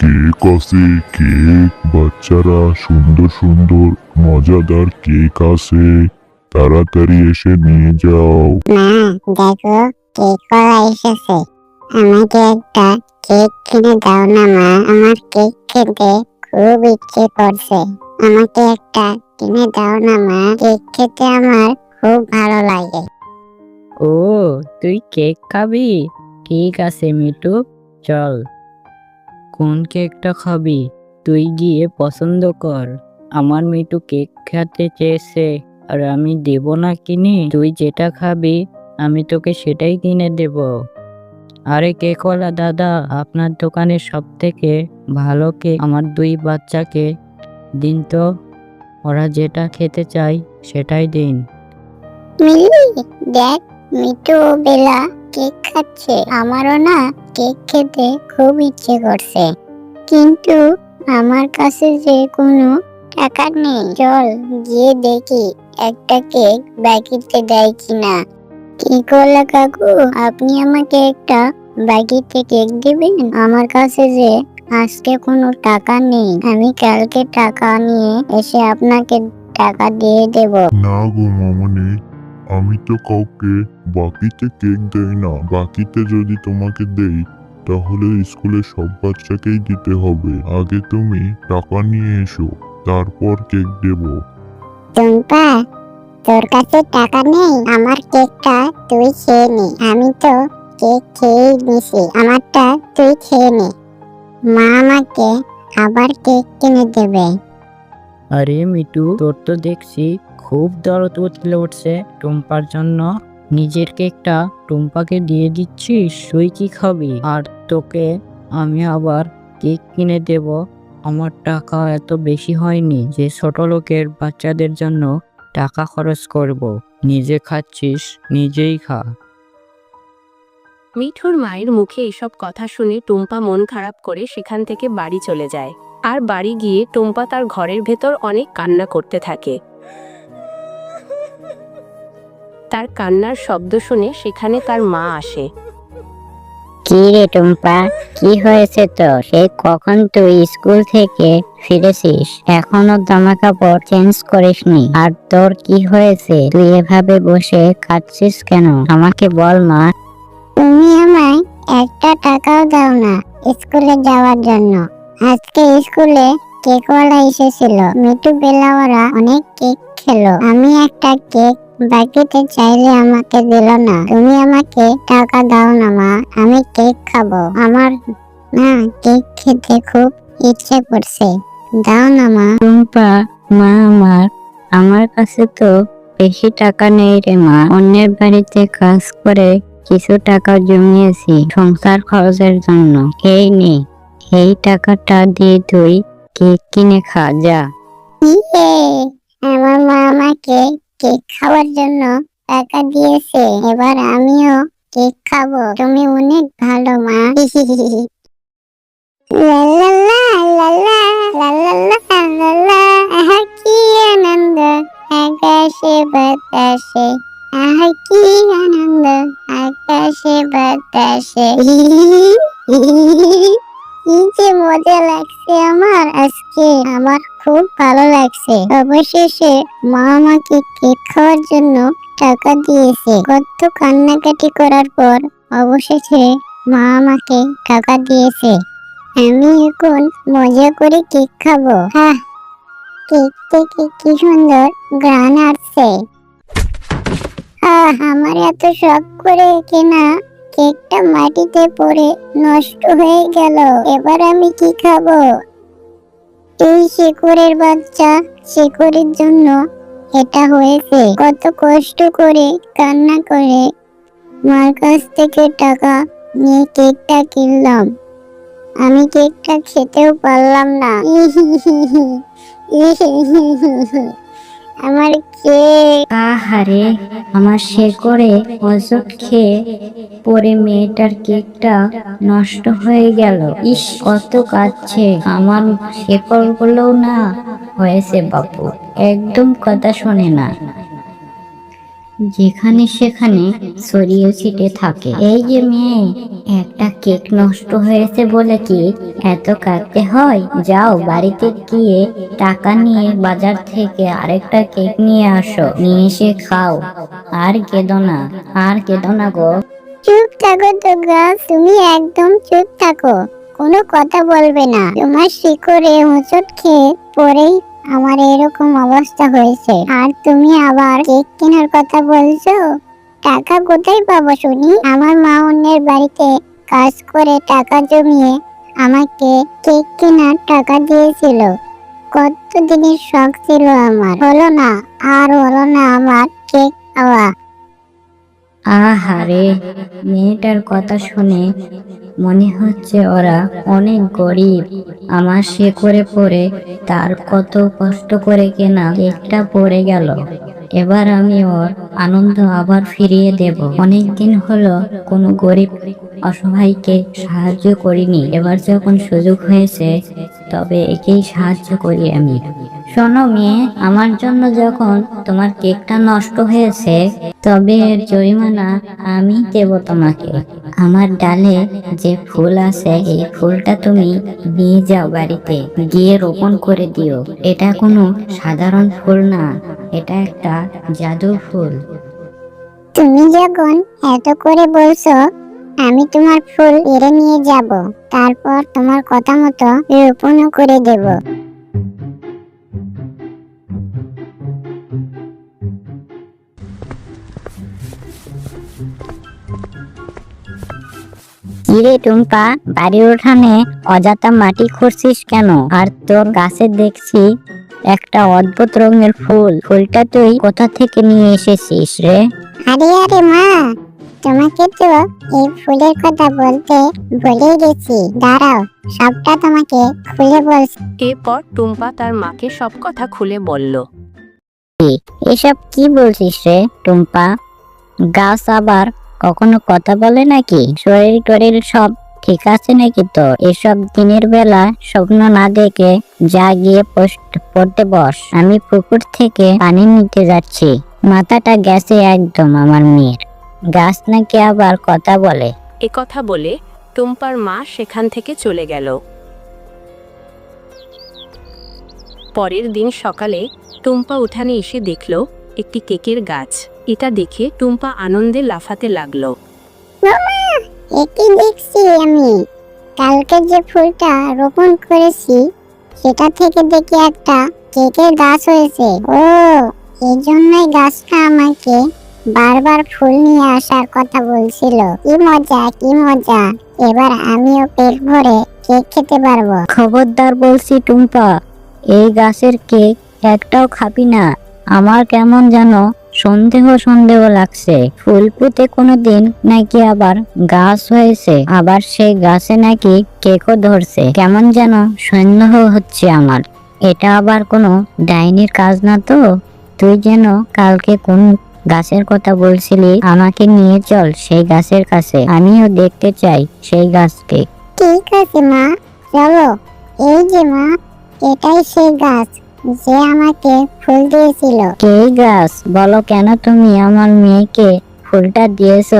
Cake আছে, cake, বাচ্চারা সুন্দর সুন্দর, মজাদার কেক আছে। তাড়াতাড়ি এসে নিয়ে যাও। মা, দেখো কেক আমাকে একটা কেক কিনে দাও না মা, আমার কেক খেতে। খুব ইচ্ছে করছে। আমাকে একটা কিনে দাও না, মা। কেক খেতে আমার খুব ভালো লাগে। ও, তুই কেক খাবি? ঠিক আছে মিটু চল। কোন কেকটা খাবি? তুই গিয়ে পছন্দ কর। আমার মিটু কেক খেতে চেয়েছে, আর আমি দেব না কিনে। তুই যেটা খাবি, আমি তোকে সেটাই কিনে দেব। আরে কেকওয়ালা দাদা? আপনার দোকানের সব থেকে ভালো কেক আমার দুই বাচ্চাকে দিন তো। ওরা যেটা খেতে চায় সেটাই দিন। মিলি, দেখ মিটু বেলা কেক খাচ্ছে। আমারও না কেক খেতে খুব ইচ্ছে করছে। কিন্তু আমার কাছে যে কোনো টাকা নেই। চল গিয়ে দেখি একটা কেক বাকিতে দেয় কিনা। কি করলে কাকু? আপনি আমাকে একটা বাকিতে কেক দিবেন? আমার কাছে যে আজকে কোনো টাকা নেই আমি কালকে টাকা নিয়ে এসে আপনাকে টাকা দিয়ে দেব। না গো মামনি আমি তো কাউকে বাকিতে কেক দেই না। বাকিতে যদি তোমাকে দেই তাহলে স্কুলের সব বাচ্চাকেই দিতে হবে। আগে তুমি টাকা নিয়ে এসো তারপর কেক দেবো। টুম্পা তোর কাছে টাকা নেই, আমার কেকটা তুই খেয়ে নে। আমি তো কেক খেয়েই নিছি, আমারটা তুই খেয়ে নে। মা আমাকে আবার কেক কিনে দেবে। আরে মিটু, তোর তো দেখছি খুব দরদ উতলে উঠছে। টুম্পার জন্য নিজের কেকটা টুম্পাকে দিয়ে দিচ্ছিস, তুই কি খাবি? আর তোকে আমি আবার কেক কিনে দেব। আমার টাকা এত বেশি হয়নি যে ছোট লোকের বাচ্চাদের জন্য টাকা খরচ করব। নিজে খাচ্ছিস নিজেই খা। মিঠুর মায়ের মুখে এসব কথা শুনে টুম্পা মন খারাপ করে সেখান থেকে বাড়ি চলে যায়। আর বাড়ি গিয়ে টুম্পা তার ঘরের ভেতর অনেক কান্না করতে থাকে। তার কান্নার শব্দ শুনে সেখানে তার মা আসে। কি রে টুম্পা কি হয়েছে তো সেই কখন তুই স্কুল থেকে ফিরেছিস? এখনও জামা কাপড় চেঞ্জ করিসনি। আর তোর কি হয়েছে? তুই এভাবে বসে কাঁদছিস কেন? আমাকে বল, মা। তুমি আমায় একটা টাকাও দাও না স্কুলে যাওয়ার জন্য। আজকে স্কুলে কেকওয়ালা এসেছিল। মিটু বেলাওয়ারা অনেক কেক খেলো। আমি একটা কেক বাকিতে চাইলে আমাকে দিল না। তুমি আমাকে টাকা দাও না, মা। আমি কেক খাব। আমার না কেক খেতে খুব ইচ্ছে করছে। দাও না মা। টুম্পা মা আমার আমার কাছে তো বেশি টাকা নেই রে মা। অন্যের বাড়িতে কাজ করে কিছু টাকা জমিয়েছি সংসার খরচের জন্য। এই নে এই টাকাটা দিয়ে তুই কেক কিনে খা যা। ইয়ে, আমার মা আমাকে কেক খাওয়ার জন্য টাকা দিয়েছে। এবার আমিও কেক খাব। তুমি অনেক ভালো মা। লা লা লা লা আনন্দ, আকাশে আনন্দ, আকাশে যে মজা লাগছে আমার আজকে, আমার খুব ভালো লাগছে। অবশেষে মা আমাকে কেক খাওয়ার জন্য টাকা দিয়েছে। কত কান্নাকাটি করার পর অবশেষে মা আমাকে টাকা দিয়েছে। আমি এখন মজা করে কেক খাব। হ্যাঁ কেক থেকে কি সুন্দর গ্রান আসছে। আহ, আমার এত শখ করে কেনা কেকটা মাটিতে পড়ে নষ্ট হয়ে গেল। এবার আমি কি খাব? এই শেকড়ের বাচ্চা শেকড়ের জন্য এটা হয়েছে। কত কষ্ট করে কান্না করে মার কাছ থেকে টাকা নিয়ে কেকটা কিনলাম। আমি কেকটা খেতেও পারলাম না। আমার কেক। আহারে, আমার সে করে ওষুধ খেয়ে পরে মেয়েটার কেকটা নষ্ট হয়ে গেল। ইস, কত কাচ্ছে আমার শেকড় গুলোও না। হয়েছে বাপু, একদম কথা শোনে না। যেখানে সেখানে ছড়িয়ে ছিটে থাকে। এই যে মেয়ে, একটা কেক নষ্ট হয়েছে বলে কি এত কাঁদতে হয়? যাও বাড়িতে গিয়ে টাকা নিয়ে বাজার থেকে আরেকটা কেক নিয়ে আসো। নিয়ে এসে খাও। আর কেঁদো না, আর কেঁদো না গো। চুপ থাকো তো গাছ তুমি একদম চুপ থাকো। কোনো কথা বলবে না। তোমার শিকড়ে হোঁচট খেয়ে পরেই আমার এরকম অবস্থা হয়েছে। আর তুমি আবার কেক কেনার কথা বলছো? টাকা কোথায় পাবো শুনি? আমার মা অন্যের বাড়িতে কাজ করে টাকা জমিয়ে আমাকে কেক কেনার টাকা দিয়েছিল। কত দিনের শখ ছিল আমার। হলো না, আর হলো না আমার কেক খাওয়া। আহারে, মেয়েটার কথা শুনে মনে হচ্ছে ওরা অনেক গরিব। আমার সে করে পড়ে, তার কত কষ্ট করে কেনা কেকটা পড়ে গেল। এবার আমি ওর আনন্দ আবার ফিরিয়ে দেব। অনেক দিন হলো কোনো গরিব অসহায়কে সাহায্য করিনি। এবার যখন সুযোগ হয়েছে, তবে একেই সাহায্য করি আমি। শোনো মেয়ে, আমার জন্য যখন তোমার কেকটা নষ্ট হয়েছে, তবে এর জরিমানা আমি দেব তোমাকে। আমার ডালে যে ফুল আছে, এই ফুলটা তুমি নিয়ে যাও বাড়িতে। গিয়ে রোপণ করে দিও। এটা কোনো সাধারণ ফুল না, এটা একটা জাদু ফুল। তুমি যখন এত করে বলছো, আমি তোমার ফুল এড়ে নিয়ে যাব, তারপর তোমার কথা মতো রোপণও করে দেব। কিরে টুম্পা বাড়ির উঠানে অজাতা মাটি খুঁড়ছিস কেন? আর তোর গাছে দেখছি একটা অদ্ভুত রঙের ফুল। ফুলটা তুই কোথা থেকে নিয়ে এসেছিস রে? আরে আরে মা তোমাকে তো এই ফুলের কথা বলতে ভুলে গেছি। দাঁড়াও সবটা তোমাকে খুলে বলছি। এরপর টুম্পা তার মাকে সব কথা খুলে বলল। এসব কি বলছিস রে টুম্পা? গাছ আবার কখনো কথা বলে নাকি? শরীর টরীর সব ঠিক আছে নাকি তো এসব দিনের বেলা স্বপ্ন না দেখে যা গিয়ে পড়তে বস। আমি পুকুর থেকে পানি নিতে যাচ্ছি। মাথাটা গেছে একদম আমার মেয়ের। গাছ নাকি আবার কথা বলে। এ কথা বলে টুম্পার মা সেখান থেকে চলে গেল। পরের দিন সকালে টুম্পা উঠানে এসে দেখল একটি কেকের গাছ। এটা দেখে টুম্পা আনন্দে লাফাতে লাগল। এটি দেখছি আমি। কালকে যে ফুলটা রোপণ করেছি, সেটা থেকে দেখি একটা কেকের গাছ হয়েছে। ও এই জন্যই গাছটা আমাকে বারবার ফুল নিয়ে আসার কথা বলছিল। কি মজা কি মজা। এবার আমিও পেট ভরে কেক খেতে পারব। খবরদার বলছি টুম্পা, এই গাছের কেক একটাও খাবি না। আমার কেমন যেন সন্দেহ সন্দেহ লাগছে। ফুল পুঁতে কোনোদিন নাকি আবার গাছ হয়েছে, আবার সেই গাছে নাকি কেকও ধরছে। কেমন যেন সন্দেহ হচ্ছে আমার। এটা আবার কোনো ডাইনির কাজ না তো? তুই যেন কালকে কোন গাছের কথা বলছিলি, আমাকে নিয়ে চল সেই গাছের কাছে। আমিও দেখতে চাই সেই গাছকে। ঠিক আছে মা, চলো। এই যে মা, এটাই সেই গাছ। যে আমাকে ফুল দিয়েছিল। কে গাছ? বলো কেন তুমি আমার মেয়েকে ফুলটা দিয়েছ?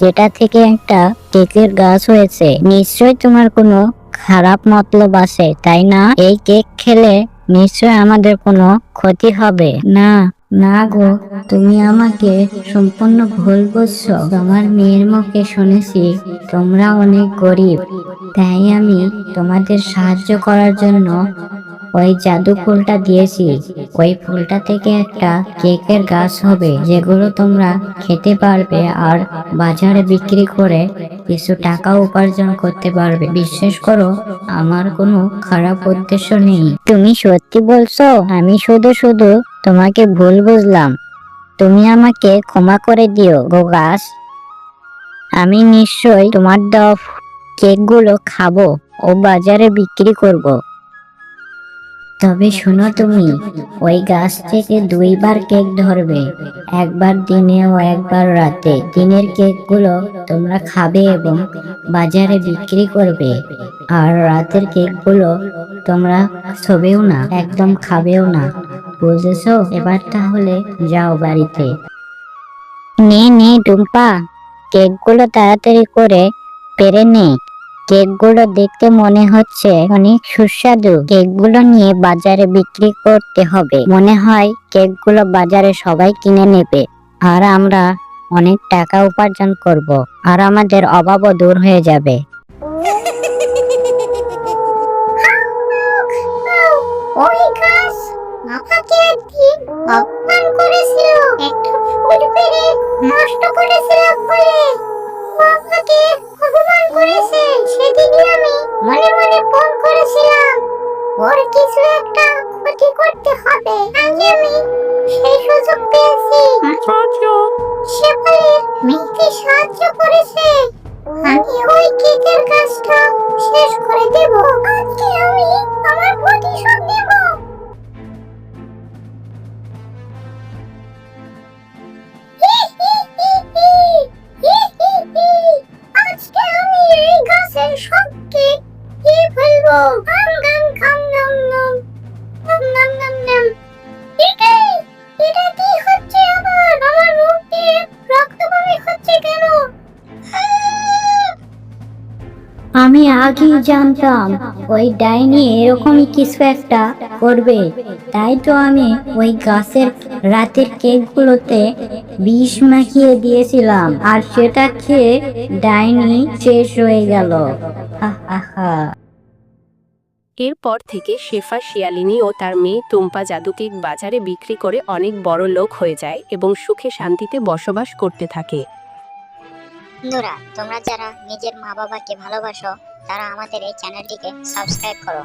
যেটা থেকে একটা কেকের গাছ হয়েছে। নিশ্চয় তোমার কোনো খারাপ মতলব আছে, তাই না? এই কেক খেলে নিশ্চয় আমাদের কোনো ক্ষতি হবে। না না গো, তুমি আমাকে সম্পূর্ণ ভুল বুঝছ। তোমার মেয়ের মুখে শুনেছি তোমরা অনেক গরিব। তাই আমি তোমাদের সাহায্য করার জন্য ওই জাদু ফুলটা দিয়েছি। ওই ফুলটা থেকে একটা কেকের গাছ হবে, যেগুলো তোমরা খেতে পারবে আর বাজারে বিক্রি করে কিছু টাকা উপার্জন করতে পারবে। বিশ্বাস করো, আমার কোনো খারাপ উদ্দেশ্য নেই। তুমি সত্যি বলছো, আমি শুধু শুধু তোমাকে ভুল বুঝলাম। তুমি আমাকে ক্ষমা করে দিও, গো গাছ। আমি নিশ্চয়ই তোমার দেওয়া কেকগুলো খাব ও বাজারে বিক্রি করব। তবে শোনো তুমি, ওই গাছ থেকে দুইবার কেক ধরবে, একবার দিনে ও একবার রাতে। দিনের কেকগুলো তোমরা খাবে এবং বাজারে বিক্রি করবে, আর রাতের কেকগুলো তোমরা ছবেও না, একদম খাবেও না। বুঝেছ? এবার তাহলে যাও বাড়িতে। নে নে, টুম্পা। কেকগুলো তাড়াতাড়ি করে পেরে নে। কেকগুলো দেখতে মনে হচ্ছে অনেক সুস্বাদু। কেকগুলো নিয়ে বাজারে বিক্রি করতে হবে। মনে হয় কেকগুলো বাজারে সবাই কিনে নেবে। আর আমরা অনেক টাকা উপার্জন করব। আর আমাদের অভাবও দূর হয়ে যাবে। মেয়েকে সাহায্য করেছে। আমি ওই কেকের কাজটা শেষ করে দেব। আজকে আমি আমার প্রতিশোধ নেব আমি এই গাছের সব কেক ফেলব। আম, গাম, খাম, নাম নাম নাম নাম নাম নাম। এটা কেন? আমি আগেই জানতাম ওই ডাইনি এরকমই কিছু একটা করবে। তাই তো আমি ওই গাছের রাতের কেকগুলোতে বিষ মাখিয়ে দিয়েছিলাম আর সেটা খেয়ে ডাইনি শেষ হয়ে গেল। এরপর থেকে শেফা শিয়ালিনী ও তার মেয়ে টুম্পা জাদুকেক বাজারে বিক্রি করে অনেক বড় লোক হয়ে যায় এবং সুখে শান্তিতে বসবাস করতে থাকে। বন্ধুরা তোমরা যারা নিজের মা বাবাকে ভালোবাসো তারা আমাদের এই চ্যানেলটিকে সাবস্ক্রাইব করো।